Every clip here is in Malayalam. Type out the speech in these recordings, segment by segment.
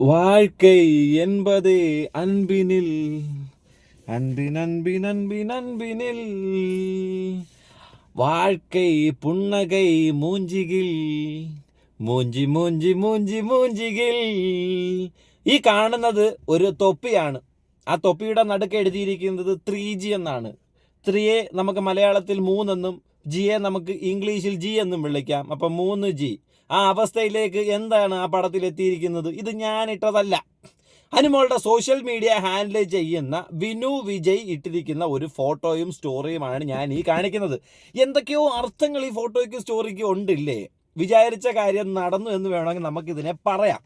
வாழ்க்கை என்பதே அன்பினில் அன்பின் அன்பின் அன்பின் அன்பினில் வாழ்க்கை புன்னகை മൂഞ്ചികിൽ മൂഞ്ചി മൂഞ്ചി മൂഞ്ചി മൂഞ്ചികിൽ ഈ കാണുന്നത് ഒരു തൊപ്പിയാണ് ആ തൊപ്പിയുടെ നടുക്ക് എഴുതിയിരിക്കുന്നത് ത്രീ ജി എന്നാണ് ത്രീയെ നമുക്ക് മലയാളത്തിൽ മൂന്നെന്നും ജിയെ നമുക്ക് ഇംഗ്ലീഷിൽ ജി എന്നും വിളിക്കാം അപ്പം മൂന്ന് ജി ആ അവസ്ഥയിലേക്ക് എന്താണ് ആ പടത്തിൽ എത്തിയിരിക്കുന്നത്? ഇത് ഞാനിട്ടതല്ല അനുമോളുടെ സോഷ്യൽ മീഡിയ ഹാൻഡിൽ ചെയ്യുന്ന വിനു വിജയ് ഇട്ടിരിക്കുന്ന ഒരു ഫോട്ടോയും സ്റ്റോറിയുമാണ് ഞാൻ ഈ കാണിക്കുന്നത്. എന്തൊക്കെയോ അർത്ഥങ്ങൾ ഈ ഫോട്ടോയ്ക്കും സ്റ്റോറിക്കും ഉണ്ടില്ലേ? വിചാരിച്ച കാര്യം നടന്നു എന്ന് വേണമെങ്കിൽ നമുക്കിതിനെ പറയാം.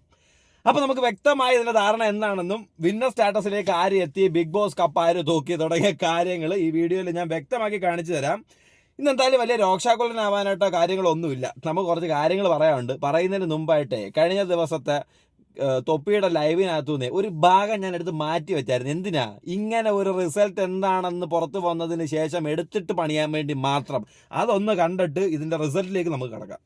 അപ്പൊ നമുക്ക് വ്യക്തമായ ഇതിന്റെ ധാരണ എന്താണെന്നും വിന്നർ സ്റ്റാറ്റസിലേക്ക് ആര് എത്തി ബിഗ് ബോസ് കപ്പ് ആര് തൂക്കി തുടങ്ങിയ കാര്യങ്ങൾ ഈ വീഡിയോയിൽ ഞാൻ വ്യക്തമാക്കി കാണിച്ചു തരാം. ഇന്ന് എന്തായാലും വലിയ രോക്ഷാകുലനാവാനായിട്ടോ കാര്യങ്ങളൊന്നുമില്ല. നമുക്ക് കുറച്ച് കാര്യങ്ങൾ പറയാനുണ്ട്. പറയുന്നതിന് മുമ്പായിട്ട് കഴിഞ്ഞ ദിവസത്തെ തൊപ്പിയുടെ ലൈവിനകത്തുനിന്ന് ഒരു ഭാഗം ഞാൻ എടുത്ത് മാറ്റി വെച്ചായിരുന്നു. എന്തിനാ? ഇങ്ങനെ ഒരു റിസൾട്ട് എന്താണെന്ന് പുറത്തു വന്നതിന് ശേഷം എടുത്തിട്ട് പണിയാൻ വേണ്ടി മാത്രം. അതൊന്ന് കണ്ടിട്ട് ഇതിന്റെ റിസൾട്ടിലേക്ക് നമുക്ക് കിടക്കാം.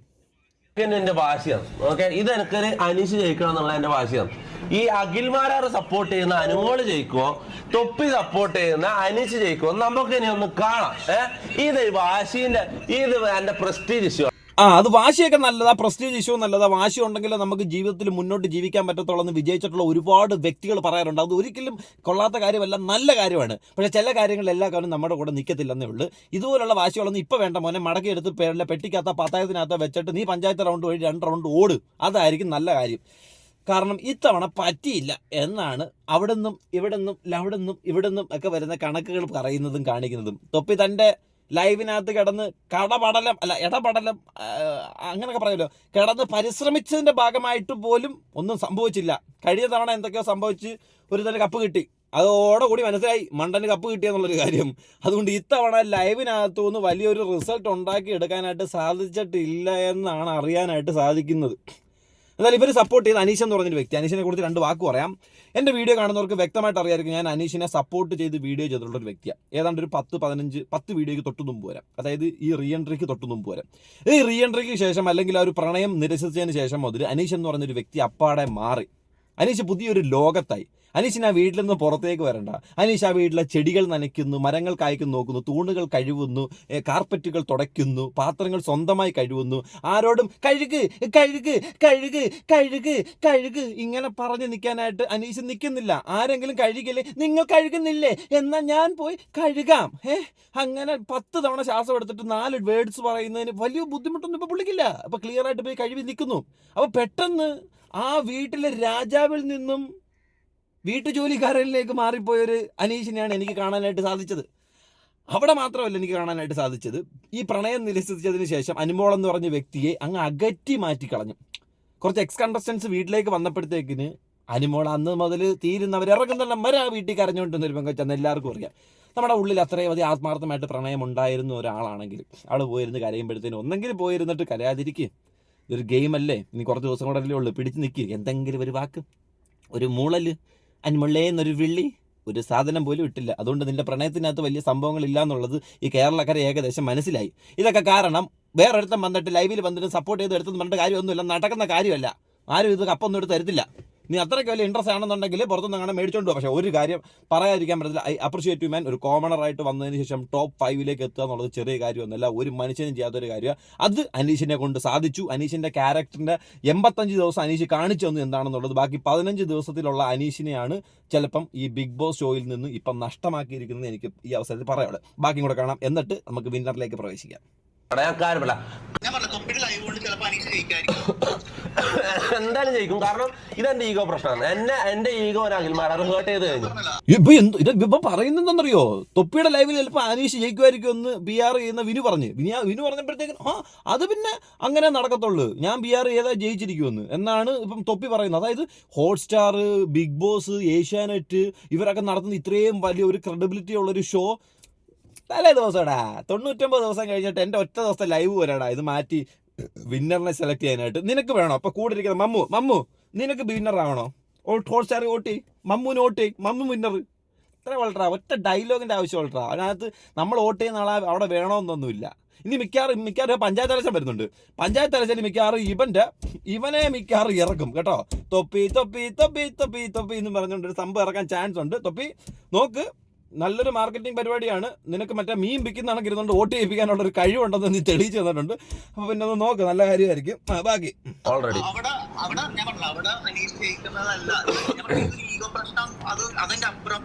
എന്റെ വാശിയാണ്. ഓക്കെ? ഇത് എനിക്കൊരു അനീഷ് ജയിക്കണം എന്നുള്ള എന്റെ വാശിയാണ്. ഈ അഖിൽമാരാറ് സപ്പോർട്ട് ചെയ്യുന്ന അനുമോൾ ജയിക്കുമോ തൊപ്പി സപ്പോർട്ട് ചെയ്യുന്ന അനിച്ച് ജയിക്കുമോ നമുക്ക് ഇനി ഒന്ന് കാണാം. ഏഹ് ഇത് വാശിന്റെ ഇത് എന്റെ പ്രസ്റ്റീജ് ഇഷ്യൂ ആ അത് വാശിയൊക്കെ നല്ലതാ പ്രസ്റ്റീജ് ഇഷ്യൂ നല്ലതാ. വാശി ഉണ്ടെങ്കിൽ നമുക്ക് ജീവിതത്തിൽ മുന്നോട്ട് ജീവിക്കാൻ പറ്റത്തുള്ളൂ എന്ന് വിജയിച്ചിട്ടുള്ള ഒരുപാട് വ്യക്തികൾ പറയാറുണ്ട്. അത് ഒരിക്കലും കൊള്ളാത്ത കാര്യമല്ല നല്ല കാര്യമാണ്. പക്ഷേ ചില കാര്യങ്ങൾ എല്ലാ കാര്യം നമ്മുടെ കൂടെ നിൽക്കത്തില്ലെന്നേ ഉള്ളൂ. ഇതുപോലുള്ള വാശികളൊന്നും ഇപ്പോൾ വേണ്ട മോനെ. മടക്കിയെടുത്ത് പേരിലെ പെട്ടിക്കകത്ത പത്തായത്തിനകത്ത് വെച്ചിട്ട് നീ പഞ്ചായത്ത് റൗണ്ട് വഴി രണ്ട് റൗണ്ട് ഓട്. അതായിരിക്കും നല്ല കാര്യം. കാരണം ഇത്തവണ പറ്റിയില്ല എന്നാണ് അവിടെ നിന്നും ഇവിടെ നിന്നും അവിടെ നിന്നും ഇവിടെ നിന്നും ഒക്കെ വരുന്ന കണക്കുകൾ പറയുന്നതും കാണിക്കുന്നതും. തൊപ്പി തന്റെ ലൈവിനകത്ത് കിടന്ന് കടപടലം അല്ല ഇടപടലം അങ്ങനെയൊക്കെ പറയുമല്ലോ. കിടന്ന് പരിശ്രമിച്ചതിന്റെ ഭാഗമായിട്ട് പോലും ഒന്നും സംഭവിച്ചില്ല. കഴിഞ്ഞ തവണ എന്തൊക്കെയോ സംഭവിച്ച് ഒരു തന്നെ കപ്പ് കിട്ടി. അതോടെ കൂടി മനസ്സിലായി മണ്ടന് കപ്പ് കിട്ടിയെന്നുള്ളൊരു കാര്യം. അതുകൊണ്ട് ഇത്തവണ ലൈവിനകത്തു നിന്ന് വലിയൊരു റിസൾട്ട് ഉണ്ടാക്കി എടുക്കാനായിട്ട് സാധിച്ചിട്ടില്ല എന്നാണ് അറിയാനായിട്ട് സാധിക്കുന്നത്. എന്നാൽ ഇവർ സപ്പോർട്ട് ചെയ്ത് അനീഷ് എന്ന് പറഞ്ഞൊരു വ്യക്തി. അനീഷിനെ കുറിച്ച് രണ്ട് വാക്ക് പറയാം. എന്റെ വീഡിയോ കാണുന്നവർക്ക് വ്യക്തമായിട്ട് അറിയാമായിരിക്കും ഞാൻ അനീഷിനെ സപ്പോർട്ട് ചെയ്ത് വീഡിയോ ചെയ്തിട്ടുള്ള ഒരു വ്യക്തിയാണ് ഏതാണ്ട് ഒരു പത്ത് പതിനഞ്ച് പത്ത് വീഡിയോയ്ക്ക് തൊട്ട് മുമ്പ് വരാം. അതായത് ഈ റീ എൻട്രിക്ക് തൊട്ട് മുമ്പ് വരാം. ഈ റീ എൻട്രിക്ക് ശേഷം അല്ലെങ്കിൽ ആ ഒരു പ്രണയം നിരസിച്ചതിന് ശേഷം മുതൽ അനീഷ് എന്ന് പറഞ്ഞൊരു വ്യക്തി അപ്പാടെ മാറി. അനീഷ് പുതിയൊരു ലോകത്തായി. അനീഷിന് ആ വീട്ടിൽ നിന്ന് പുറത്തേക്ക് വരണ്ട. അനീഷ് ആ വീട്ടിലെ ചെടികൾ നനയ്ക്കുന്നു മരങ്ങൾ കായ്ക്കുന്നു നോക്കുന്നു തൂണുകൾ കഴുകുന്നു കാർപ്പറ്റുകൾ തുടയ്ക്കുന്നു പാത്രങ്ങൾ സ്വന്തമായി കഴുകുന്നു ആരോടും കഴുക് കഴുക് കഴുക് കഴുക് കഴുക് ഇങ്ങനെ പറഞ്ഞു നിൽക്കാനായിട്ട് അനീഷ് നിൽക്കുന്നില്ല. ആരെങ്കിലും കഴുകില്ലേ? നിങ്ങൾ കഴുകുന്നില്ലേ? എന്നാൽ ഞാൻ പോയി കഴുകാം. ഏ അങ്ങനെ പത്ത് തവണ ശ്വാസം എടുത്തിട്ട് നാല് വേർഡ്സ് പറയുന്നതിന് വലിയ ബുദ്ധിമുട്ടൊന്നും ഇപ്പോൾ പുള്ളിക്കില്ല. അപ്പോൾ ക്ലിയർ ആയിട്ട് പോയി കഴുകി നിൽക്കുന്നു. അപ്പോൾ പെട്ടെന്ന് ആ വീട്ടിലെ രാജാവിൽ നിന്നും വീട്ടുജോലിക്കാരനിലേക്ക് മാറിപ്പോയൊരു അനീഷിനെയാണ് എനിക്ക് കാണാനായിട്ട് സാധിച്ചത്. അവിടെ മാത്രമല്ല എനിക്ക് കാണാനായിട്ട് സാധിച്ചത്. ഈ പ്രണയം നിരസിച്ചതിന് ശേഷം അനുമോൾ എന്ന് പറഞ്ഞ വ്യക്തിയെ അങ്ങ് അകറ്റി മാറ്റിക്കളഞ്ഞു. കുറച്ച് എക്സ് കണ്ടസ്റ്റൻസ് വീട്ടിലേക്ക് വന്നപ്പോഴത്തേക്കിന് അനുമോൾ അന്ന് മുതൽ തീരുന്നവർ ഇറങ്ങുന്നെല്ലാം വരെ ആ വീട്ടിൽ കരഞ്ഞുകൊണ്ടിരുന്ന ഒരു പെങ്കച്ചെന്ന് എല്ലാവർക്കും അറിയാം. നമ്മുടെ ഉള്ളിൽ അത്രയും അധികം ആത്മാർത്ഥമായിട്ട് പ്രണയം ഉണ്ടായിരുന്ന ഒരാളാണെങ്കിൽ അവൾ പോയിരുന്ന് കരയുമ്പോഴത്തേനും ഒന്നെങ്കിലും പോയിരുന്നിട്ട് കരയാതിരിക്കുക ഇതൊരു ഗെയിം അല്ലേ? ഇനി കുറച്ച് ദിവസം കൂടെ അല്ലേ ഉള്ളൂ. പിടിച്ച് നിൽക്കുക എന്തെങ്കിലും ഒരു വാക്ക്. ഒരു മൂളൽ അനിമുള്ളേ എന്നൊരു വിള്ളി ഒരു സാധനം പോലും ഇട്ടില്ല. അതുകൊണ്ട് നിന്റെ പ്രണയത്തിനകത്ത് വലിയ സംഭവങ്ങളില്ല എന്നുള്ളത് ഈ കേരളക്കാരെ ഏകദേശം മനസ്സിലായി. ഇതൊക്കെ കാരണം വേറൊരുത്തം വന്നിട്ട് ലൈവിൽ വന്നിട്ട് സപ്പോർട്ട് ചെയ്ത് എടുത്തെന്ന് പറഞ്ഞിട്ട് കാര്യമൊന്നുമില്ല. നടക്കുന്ന കാര്യമല്ല. ആരും ഇത് കപ്പൊന്നും എടുത്ത് തരത്തില്ല. നീ അത്രയ്ക്ക് വലിയ ഇൻട്രസ്റ്റ് ആണെന്നുണ്ടെങ്കിൽ പുറത്തുനിന്ന് അങ്ങനെ മേടിച്ചോണ്ട് പോകും പക്ഷേ ഒരു കാര്യം പറയാതിരിക്കാൻ പറ്റത്തില്ല. ഐ അപ്രിഷിയേറ്റ് മാൻ ഒരു കോമണർ ആയിട്ട് വന്നതിന് ശേഷം ടോപ്പ് ഫൈവിലേക്ക് എത്തുക എന്നുള്ളത് ചെറിയ കാര്യമൊന്നുമല്ല. ഒരു മനുഷ്യനും ചെയ്യാത്തൊരു കാര്യമാണ് അത് അനീഷിനെ കൊണ്ട് സാധിച്ചു. അനീഷിന്റെ ക്യാരക്ടറിന്റെ എൺപത്തഞ്ച് ദിവസം അനീഷ് കാണിച്ചു തന്നു എന്താണെന്നുള്ളത്. ബാക്കി പതിനഞ്ച് ദിവസത്തിലുള്ള അനീഷിനെയാണ് ചിലപ്പം ഈ ബിഗ് ബോസ് ഷോയിൽ നിന്ന് ഇപ്പം നഷ്ടമാക്കിയിരിക്കുന്നത് എനിക്ക് ഈ അവസരത്തിൽ പറയാനുള്ളത്. ബാക്കിയും കൂടെ കാണാം. എന്നിട്ട് നമുക്ക് വിന്നറിലേക്ക് പ്രവേശിക്കാം. അനീഷ് ജയിക്കായിരിക്കും. എന്തായാലും ജയിക്കും. കാരണം ഇതെന്റെ ഈഗോ പ്രശ്നമാണ്. എന്നെ എന്റെ ഈഗോ ഒരു അഖിൽമാരാറ് ഹേർട്ട് ചെയ്ത് കഴിഞ്ഞു. ഇപ്പൊ എന്ത് ഇത് ഇപ്പൊ പറയുന്നതെന്നറിയോ തൊപ്പിയുടെ ലൈവിൽ ചിലപ്പോൾ അനീഷ് ജയിക്കുമായിരിക്കും എന്ന് ബി ആർ ചെയ്യുന്ന വിനു പറഞ്ഞു. വിനി വിനു പറഞ്ഞപ്പോഴത്തേക്കും ആ അത് പിന്നെ അങ്ങനെ നടക്കത്തുള്ളൂ. ഞാൻ ബി ആർ ചെയ്താൽ ജയിച്ചിരിക്കുമെന്ന്. എന്നാണ് ഇപ്പം തൊപ്പി പറയുന്നത്. അതായത് ഹോട്ട്സ്റ്റാർ ബിഗ് ബോസ് ഏഷ്യാനെറ്റ് ഇവരൊക്കെ നടത്തുന്ന ഇത്രയും വലിയ ഒരു ക്രെഡിബിലിറ്റി ഉള്ളൊരു ഷോ തലേ ദിവസമാടാ തൊണ്ണൂറ്റൊമ്പത് ദിവസം കഴിഞ്ഞിട്ട് എന്റെ ഒറ്റ ദിവസത്തെ ലൈവ് വരാടാ ഇത് മാറ്റി വിന്നറിനെ സെലക്ട് ചെയ്യാനായിട്ട്. നിനക്ക് വേണോ? അപ്പൊ കൂടെ ഇരിക്കുന്ന മമ്മു മമ്മു നിനക്ക് വിന്നർ ആവണോ? ഓൾ ടോർച്ചാറി ഓട്ടി മമ്മുവിന് ഓട്ടി മമ്മു വിന്നർ ഇത്ര വളട്ടാ ഒറ്റ ഡയലോഗിന്റെ ആവശ്യം വളട്ടാ അതിനകത്ത് നമ്മൾ വോട്ട് ചെയ്യുന്ന ആളെ അവിടെ വേണമെന്നൊന്നുമില്ല ഇനി മിക്കവാറും മിക്കവാറും പഞ്ചായത്ത് ഇലക്ഷൻ വരുന്നുണ്ട്. പഞ്ചായത്ത് ഇലക്ഷന് മിക്കവാറും ഇവന്റെ ഇവനെ മിക്കവാറും ഇറക്കും കേട്ടോ. തൊപ്പി തൊപ്പി തൊപ്പി തൊപ്പി തൊപ്പി എന്ന് പറഞ്ഞുകൊണ്ട് ഒരു സംഭവം ഇറക്കാൻ ചാൻസ് ഉണ്ട്. തൊപ്പി നോക്ക്. നല്ലൊരു മാർക്കറ്റിംഗ് പരിപാടിയാണ്. നിനക്ക് മറ്റേ മീൻ വിൽക്കുന്നതാണ് ഇരുന്നുകൊണ്ട് വോട്ട് ചെയ്യിപ്പിക്കാനുള്ള ഒരു കഴിവുണ്ടെന്ന് നീ തെളിയിച്ചു തന്നിട്ടുണ്ട് അപ്പൊ പിന്നെ ഒന്ന് നോക്ക് നല്ല കാര്യമായിരിക്കും. ബാക്കി. ഓൾറെഡി അവിടെ അവിടെ ഞാൻ പറഞ്ഞില്ല അവിടെ അനീഷ് ജയിക്കുന്നതല്ല. ഞാൻ പറഞ്ഞ ഇതൊരു ഈഗോ പ്രശ്നം അത് അതിന്റെ അപ്പുറം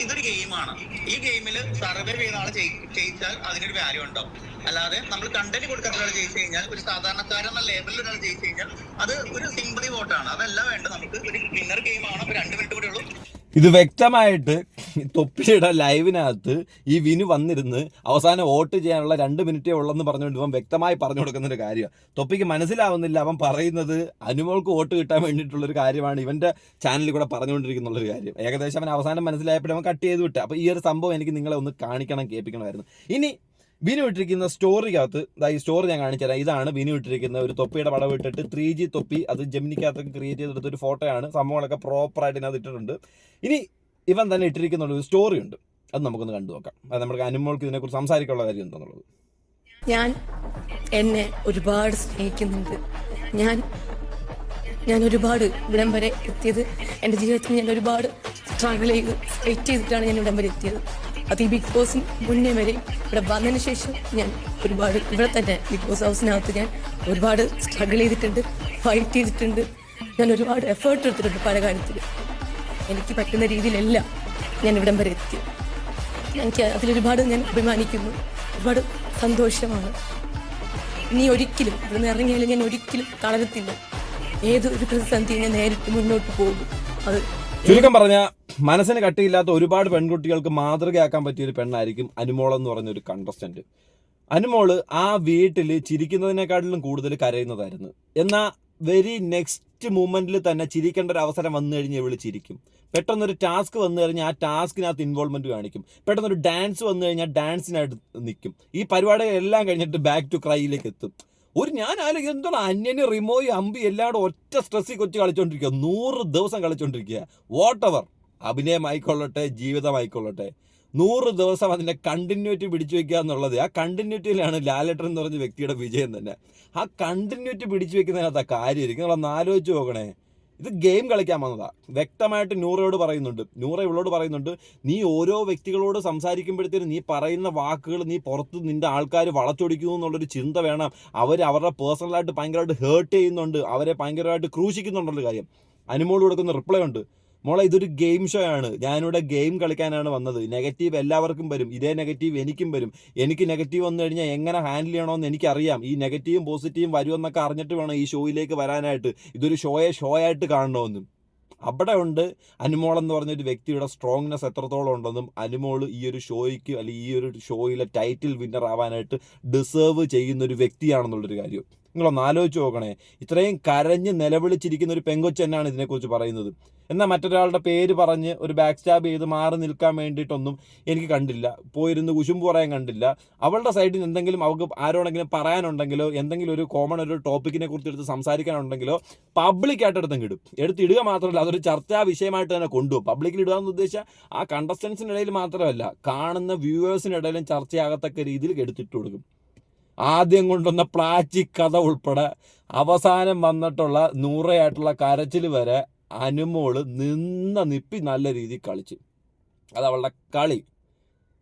ഇതൊരു ഗെയിമാണ്. ഈ ഗെയിമിൽ സർവേ ചെയ്ത ആൾ ജയി- ജയിച്ചാൽ അതിനൊരു വാല്യൂ ഉണ്ടാവും അല്ലാതെ നമ്മൾ കണ്ടന്റ് കൊടുക്കാത്ത ഒരാൾ ജയിച്ചു കഴിഞ്ഞാൽ ഒരു സാധാരണക്കാരൻ എന്ന ലേബലിൽ ഒരാൾ ജയിച്ചു കഴിഞ്ഞാൽ അത് ഒരു സിമ്പതി വോട്ടാണ്. അതല്ല വേണ്ട നമുക്ക് ഒരു വിന്നർ ഗെയിമാണ് ആണ് രണ്ട് മിനിറ്റ് കൂടെ ഉള്ളൂ. ഇത് വ്യക്തമായിട്ട് തൊപ്പിയുടെ ലൈവിനകത്ത് ഈ വിനു വന്നിരുന്ന് അവസാനം വോട്ട് ചെയ്യാനുള്ള രണ്ട് മിനിറ്റേ ഉള്ളെന്ന് പറഞ്ഞുകൊണ്ട് ഇവൻ വ്യക്തമായി പറഞ്ഞു കൊടുക്കുന്ന ഒരു കാര്യമാണ് തൊപ്പിക്ക് മനസ്സിലാവുന്നില്ല അവൻ പറയുന്നത് അനുമോൾക്ക് വോട്ട് കിട്ടാൻ വേണ്ടിയിട്ടുള്ളൊരു കാര്യമാണ് ഇവന്റെ ചാനലിൽ കൂടെ പറഞ്ഞുകൊണ്ടിരിക്കുന്നുള്ളൊരു കാര്യം. ഏകദേശം അവൻ അവസാനം മനസ്സിലായപ്പോഴും അവൻ കട്ട് ചെയ്ത് വിട്ടു. അപ്പോൾ ഈ ഒരു സംഭവം എനിക്ക് നിങ്ങളെ ഒന്ന് കാണിക്കണം കേൾപ്പിക്കണമായിരുന്നു. ഇനി വിനു ഇട്ടിരിക്കുന്ന സ്റ്റോറിക്കകത്ത് ഈ സ്റ്റോറി ഞാൻ കാണിച്ചു തരാം ഇതാണ് വിനു ഇട്ടിരിക്കുന്ന ഒരു തൊപ്പിയുടെ പടം ഇട്ടിട്ട് ത്രീ ജി തൊപ്പി അത് ജെമിനിക്കകത്തൊക്കെ ക്രിയേറ്റ് ചെയ്തെടുത്ത ഒരു ഫോട്ടോയാണ്. സംഭവങ്ങളൊക്കെ പ്രോപ്പറായിട്ട് ഇതിനകത്ത് ഇട്ടിട്ടുണ്ട്. ഇനി ഇവൻ തന്നെ ഇട്ടിരിക്കുന്ന ഒരു സ്റ്റോറി ഉണ്ട്. അത് നമുക്കൊന്ന് കണ്ടു നോക്കാം. അത് നമുക്ക് അനുമോൾക്ക് ഇതിനെക്കുറിച്ച് സംസാരിക്കാനുള്ള കാര്യം എന്താണെന്നുള്ളത് ഞാൻ എന്നെ ഒരുപാട് സ്നേഹിക്കുന്നുണ്ട്. ഞാൻ ഞാൻ ഒരുപാട് ഇവിടം വരെ എത്തിയത്. എന്റെ ജീവിതത്തിൽ ഞാൻ ഒരുപാട് സ്ട്രഗിൾ ചെയ്ത് ഫൈറ്റ് ചെയ്തിട്ടാണ് ഞാൻ ഇവിടം വരെ എത്തിയത്. അത് ഈ ബിഗ് ബോസിന് മുന്നേ വരെ ഇവിടെ വന്നതിന് ശേഷം ഞാൻ ഒരുപാട് ഇവിടെ തന്നെ ബിഗ് ബോസ് ഹൗസിനകത്ത് ഞാൻ ഒരുപാട് സ്ട്രഗിൾ ചെയ്തിട്ടുണ്ട് ഫൈറ്റ് ചെയ്തിട്ടുണ്ട്. ഞാൻ ഒരുപാട് എഫേർട്ട് എടുത്തിട്ടുണ്ട് പല കാര്യത്തിൽ എനിക്ക് പറ്റുന്ന രീതിയിലല്ല ഞാൻ ഇവിടം വരെ എത്തി. എനിക്ക് അതിലൊരുപാട് ഞാൻ അഭിമാനിക്കുന്നു. ഒരുപാട് സന്തോഷമാണ്. ഇനി ഒരിക്കലും ഇവിടുന്ന് ഇറങ്ങിയാലും ഞാൻ ഒരിക്കലും തളരത്തില്ല. ഏതൊരു പ്രതിസന്ധിയും ഞാൻ നേരിട്ട് മുന്നോട്ട് പോകും. അത് ചുരുക്കം പറഞ്ഞ മനസ്സിന് കട്ടിയില്ലാത്ത ഒരുപാട് പെൺകുട്ടികൾക്ക് മാതൃകയാക്കാൻ പറ്റിയ ഒരു പെണ്ണായിരിക്കും അനുമോൾ എന്ന് പറഞ്ഞ ഒരു കണ്ടസ്റ്റന്റ് അനുമോൾ ആ വീട്ടിൽ ചിരിക്കുന്നതിനെക്കാട്ടിലും കൂടുതൽ കരയുന്നതായിരുന്നു. എന്നാൽ വെരി നെക്സ്റ്റ് മൂമെന്റിൽ തന്നെ ചിരിക്കേണ്ട ഒരു അവസരം വന്നു കഴിഞ്ഞ് ഇവൾ ചിരിക്കും. പെട്ടെന്നൊരു ടാസ്ക് വന്നു കഴിഞ്ഞാൽ ആ ടാസ്കിനകത്ത് ഇൻവോൾവ്മെന്റ് കാണിക്കും. പെട്ടെന്നൊരു ഡാൻസ് വന്നു കഴിഞ്ഞാൽ ഡാൻസിനായിട്ട് നിൽക്കും ഈ പരിപാടികളെല്ലാം കഴിഞ്ഞിട്ട് ബാക്ക് ടു ക്രൈയിലേക്ക് എത്തും. ഒരു ഞാൻ ആലോചിക്കും എന്തോ അന്യന് റിമോയ് അമ്പി എല്ലാവരും ഒറ്റ സ്ട്രെസ്സിൽ കൊച്ചു കളിച്ചോണ്ടിരിക്കുക നൂറ് ദിവസം കളിച്ചോണ്ടിരിക്കുക വാട്ട് എവർ അഭിനയമായിക്കൊള്ളട്ടെ ജീവിതമായിക്കൊള്ളട്ടെ. നൂറ് ദിവസം അതിന്റെ കണ്ടിന്യൂറ്റി പിടിച്ചു വെക്കുക എന്നുള്ളത് ആ കണ്ടിന്യൂറ്റിയിലാണ് ലാലേട്ടൻ എന്ന് പറഞ്ഞ വ്യക്തിയുടെ വിജയം തന്നെ. ആ കണ്ടിന്യൂറ്റി പിടിച്ചു വെക്കുന്നതിനകത്ത് കാര്യമായിരിക്കും നിങ്ങളൊന്ന് ആലോചിച്ച് നോക്കണേ. ഇത് ഗെയിം കളിക്കാൻ വന്നതാ. വ്യക്തമായിട്ട് നൂറയോട് പറയുന്നുണ്ട്. നൂറ ഇവളോട് പറയുന്നുണ്ട് നീ ഓരോ വ്യക്തികളോട് സംസാരിക്കുമ്പോഴത്തേനും നീ പറയുന്ന വാക്കുകൾ നീ പുറത്ത് നിന്റെ ആൾക്കാർ വളച്ചൊടിക്കുന്നു എന്നുള്ളൊരു ചിന്ത വേണം. അവർ അവരുടെ പേഴ്സണലായിട്ട് ഭയങ്കരമായിട്ട് ഹേർട്ട് ചെയ്യുന്നുണ്ട്. അവരെ ഭയങ്കരമായിട്ട് ക്രൂശിക്കുന്നുണ്ടല്ലോ കാര്യം. അനുമോട് കൊടുക്കുന്ന റിപ്ലൈ ഉണ്ട്. മോളെ ഇതൊരു ഗെയിം ഷോ ആണ്. ഞാനിവിടെ ഗെയിം കളിക്കാനാണ് വന്നത്. നെഗറ്റീവ് എല്ലാവർക്കും വരും. ഇതേ നെഗറ്റീവ് എനിക്കും വരും. എനിക്ക് നെഗറ്റീവ് വന്നു കഴിഞ്ഞാൽ എങ്ങനെ ഹാൻഡിൽ ചെയ്യണമെന്ന് എനിക്കറിയാം. ഈ നെഗറ്റീവും പോസിറ്റീവും വരുമെന്നൊക്കെ അറിഞ്ഞിട്ട് വേണം ഈ ഷോയിലേക്ക് വരാനായിട്ട്. ഇതൊരു ഷോയെ ഷോ ആയിട്ട് കാണണമെന്നും. അവിടെ ഉണ്ട് അനുമോൾ എന്ന് പറഞ്ഞൊരു വ്യക്തിയുടെ സ്ട്രോങ്നെസ് എത്രത്തോളം ഉണ്ടെന്നും അനുമോൾ ഈ ഒരു ഷോയ്ക്ക് അല്ലെങ്കിൽ ഈ ഒരു ഷോയിലെ ടൈറ്റിൽ വിന്നർ ആവാനായിട്ട് ഡിസേർവ് ചെയ്യുന്ന ഒരു വ്യക്തിയാണെന്നുള്ളൊരു കാര്യം. നിങ്ങളൊന്ന് ആലോചിച്ച് നോക്കണേ. ഇത്രയും കരഞ്ഞ് നിലവിളിച്ചിരിക്കുന്ന ഒരു പെങ്കൊച്ചെന്നാണ് ഇതിനെക്കുറിച്ച് പറയുന്നത്. എന്നാൽ മറ്റൊരാളുടെ പേര് പറഞ്ഞ് ഒരു ബാക്ക് സ്റ്റാബ് ചെയ്ത് മാറി നിൽക്കാൻ വേണ്ടിയിട്ടൊന്നും എനിക്ക് കണ്ടില്ല. പോയിരുന്ന് കുശുമ്പ് പറയാൻ കണ്ടില്ല. അവളുടെ സൈഡിൽ എന്തെങ്കിലും അവൾക്ക് ആരോടെങ്കിലും പറയാനുണ്ടെങ്കിലോ എന്തെങ്കിലും ഒരു കോമൺ ഒരു ടോപ്പിക്കിനെ കുറിച്ച് എടുത്ത് സംസാരിക്കാനുണ്ടെങ്കിലോ പബ്ലിക്കായിട്ട് എടുത്തും ഇടും. എടുത്തിടുക മാത്രമല്ല അതൊരു ചർച്ചാ വിഷയമായിട്ട് തന്നെ കൊണ്ടുപോകും പബ്ലിക്കിൽ ഇടുക എന്ന് ഉദ്ദേശിച്ചാൽ ആ കണ്ടസ്റ്റൻസിനിടയിൽ മാത്രമല്ല കാണുന്ന വ്യൂവേഴ്സിനിടയിലും ചർച്ചയാകത്തക്ക രീതിയിൽ എടുത്തിട്ട് കൊടുക്കും. ആദ്യം കൊണ്ടുവന്ന പ്ലാസ്റ്റിക് കഥ ഉൾപ്പെടെ അവസാനം വന്നിട്ടുള്ള നൂറയായിട്ടുള്ള കരച്ചിൽ വരെ അനുമോൾ നിന്ന നിപ്പി നല്ല രീതിയിൽ കളിച്ച്. അത് അവളുടെ കളി.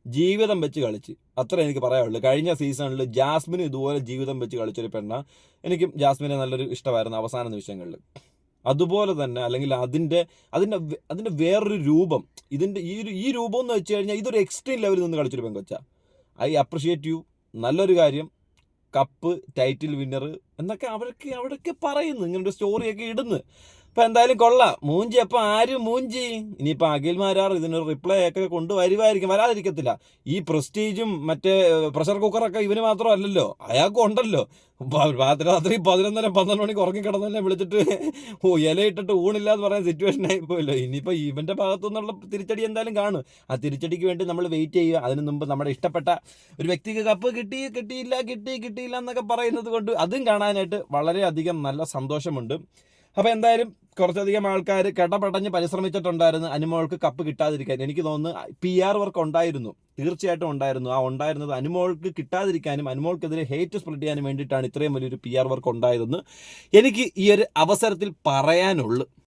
ജീവിതം വെച്ച് കളിച്ച്. അത്ര എനിക്ക് പറയാനുള്ളൂ. കഴിഞ്ഞ സീസണിൽ ജാസ്മിൻ ഇതുപോലെ ജീവിതം വെച്ച് കളിച്ചൊരു പെണ്ണ എനിക്കും ജാസ്മിനെ നല്ലൊരു ഇഷ്ടമായിരുന്നു അവസാന നിമിഷങ്ങളിൽ അതുപോലെ തന്നെ അല്ലെങ്കിൽ അതിന്റെ അതിന്റെ അതിന്റെ വേറൊരു രൂപം. ഇതിന്റെ ഈ ഒരു ഈ രൂപം എന്ന് വെച്ച് കഴിഞ്ഞാൽ ഇതൊരു എക്സ്ട്രീം ലെവലിൽ നിന്ന് കളിച്ചൊരു പെങ്കൊച്ച. ഐ അപ്രിഷിയേറ്റ് യു നല്ലൊരു കാര്യം. കപ്പ് ടൈറ്റിൽ വിന്നർ എന്നൊക്കെ അവരൊക്കെ അവിടെയൊക്കെ പറയുന്നു. ഇങ്ങനൊരു സ്റ്റോറിയൊക്കെ ഇടുന്നു. അപ്പം എന്തായാലും കൊള്ളാം. മൂഞ്ചി അപ്പം ആര് മൂഞ്ചി? ഇനിയിപ്പോൾ അഖിൽമാരാർ ഇതിനൊരു റിപ്ലൈ ഒക്കെ കൊണ്ടുവരുമായിരിക്കും വരാതിരിക്കത്തില്ല. ഈ പ്രസ്റ്റീജും മറ്റേ പ്രഷർ കുക്കറൊക്കെ ഇവന് മാത്രമല്ലല്ലോ. അയാൾക്കും ഉണ്ടല്ലോ. രാത്രി പതിനൊന്നര പന്ത്രണ്ട് മണിക്ക് ഉറങ്ങി കിടന്നെ വിളിച്ചിട്ട് ഓ ഇലയിട്ടിട്ട് ഊണില്ല എന്ന് പറയുന്ന സിറ്റുവേഷൻ ആയിപ്പോയല്ലോ ഇനിയിപ്പോൾ ഇവന്റെ ഭാഗത്തു നിന്നുള്ള തിരിച്ചടി എന്തായാലും കാണും. ആ തിരിച്ചടിക്ക് വേണ്ടി നമ്മൾ വെയിറ്റ് ചെയ്യുക. അതിന് മുമ്പ് നമ്മുടെ ഇഷ്ടപ്പെട്ട ഒരു വ്യക്തിക്ക് കപ്പ് കിട്ടി കിട്ടിയില്ല കിട്ടി കിട്ടിയില്ല എന്നൊക്കെ പറയുന്നത് കൊണ്ട് അതും കാണാനായിട്ട് വളരെയധികം നല്ല സന്തോഷമുണ്ട്. അപ്പോൾ എന്തായാലും കുറച്ചധികം ആൾക്കാർ കടപടഞ്ഞ് പരിശ്രമിച്ചിട്ടുണ്ടായിരുന്നു. അനുമോൾക്ക് കപ്പ് കിട്ടാതിരിക്കാൻ. എനിക്ക് തോന്നുന്നു പി ആർ വർക്ക് ഉണ്ടായിരുന്നു. തീർച്ചയായിട്ടും ഉണ്ടായിരുന്നു. ആ ഉണ്ടായിരുന്നത് അനുമോൾക്ക് കിട്ടാതിരിക്കാനും അനുമോൾക്കെതിരെ ഹേറ്റ് സ്പ്രെഡ് ചെയ്യാനും വേണ്ടിയിട്ടാണ് ഇത്രയും വലിയൊരു പി ആർ വർക്ക് ഉണ്ടായതെന്ന് എനിക്ക് ഈ ഒരു അവസരത്തിൽ പറയാനുള്ളൂ.